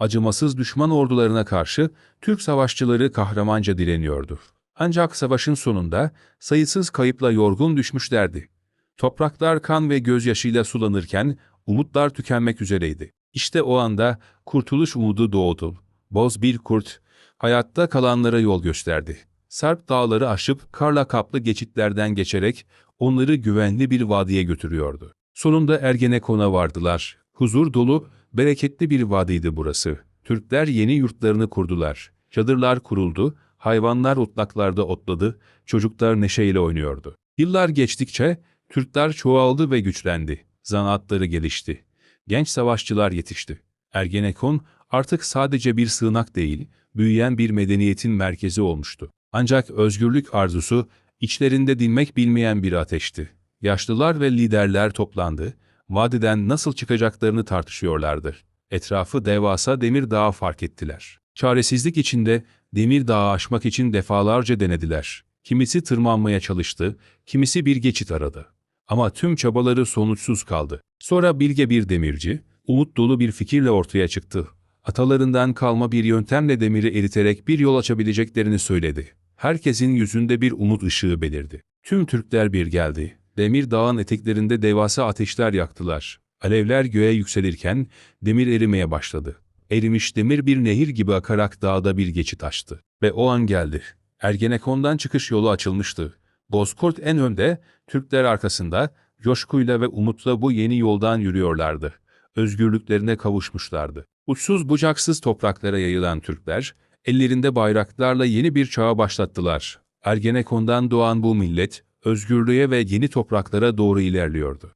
Acımasız düşman ordularına karşı Türk savaşçıları kahramanca direniyordu. Ancak savaşın sonunda sayısız kayıpla yorgun düşmüşlerdi. Topraklar kan ve gözyaşıyla sulanırken umutlar tükenmek üzereydi. İşte o anda kurtuluş umudu doğdu. Boz bir kurt, hayatta kalanlara yol gösterdi. Sarp dağları aşıp karla kaplı geçitlerden geçerek onları güvenli bir vadiye götürüyordu. Sonunda Ergenekon'a vardılar. Huzur dolu, bereketli bir vadiydi burası. Türkler yeni yurtlarını kurdular. Çadırlar kuruldu, hayvanlar otlaklarda otladı, çocuklar neşeyle oynuyordu. Yıllar geçtikçe Türkler çoğaldı ve güçlendi. Zanaatları gelişti. Genç savaşçılar yetişti. Ergenekon artık sadece bir sığınak değil, büyüyen bir medeniyetin merkezi olmuştu. Ancak özgürlük arzusu içlerinde dinmek bilmeyen bir ateşti. Yaşlılar ve liderler toplandı, vadiden nasıl çıkacaklarını tartışıyorlardı. Etrafı devasa demir dağı fark ettiler. Çaresizlik içinde demir dağı aşmak için defalarca denediler. Kimisi tırmanmaya çalıştı, kimisi bir geçit aradı. Ama tüm çabaları sonuçsuz kaldı. Sonra bilge bir demirci, umut dolu bir fikirle ortaya çıktı. Atalarından kalma bir yöntemle demiri eriterek bir yol açabileceklerini söyledi. Herkesin yüzünde bir umut ışığı belirdi. Tüm Türkler bir geldi. Demir dağın eteklerinde devasa ateşler yaktılar. Alevler göğe yükselirken demir erimeye başladı. Erimiş demir bir nehir gibi akarak dağda bir geçit açtı. Ve o an geldi. Ergenekon'dan çıkış yolu açılmıştı. Bozkurt en önde, Türkler arkasında, coşkuyla ve umutla bu yeni yoldan yürüyorlardı. Özgürlüklerine kavuşmuşlardı. Uçsuz bucaksız topraklara yayılan Türkler, ellerinde bayraklarla yeni bir çağa başlattılar. Ergenekon'dan doğan bu millet, özgürlüğe ve yeni topraklara doğru ilerliyordu.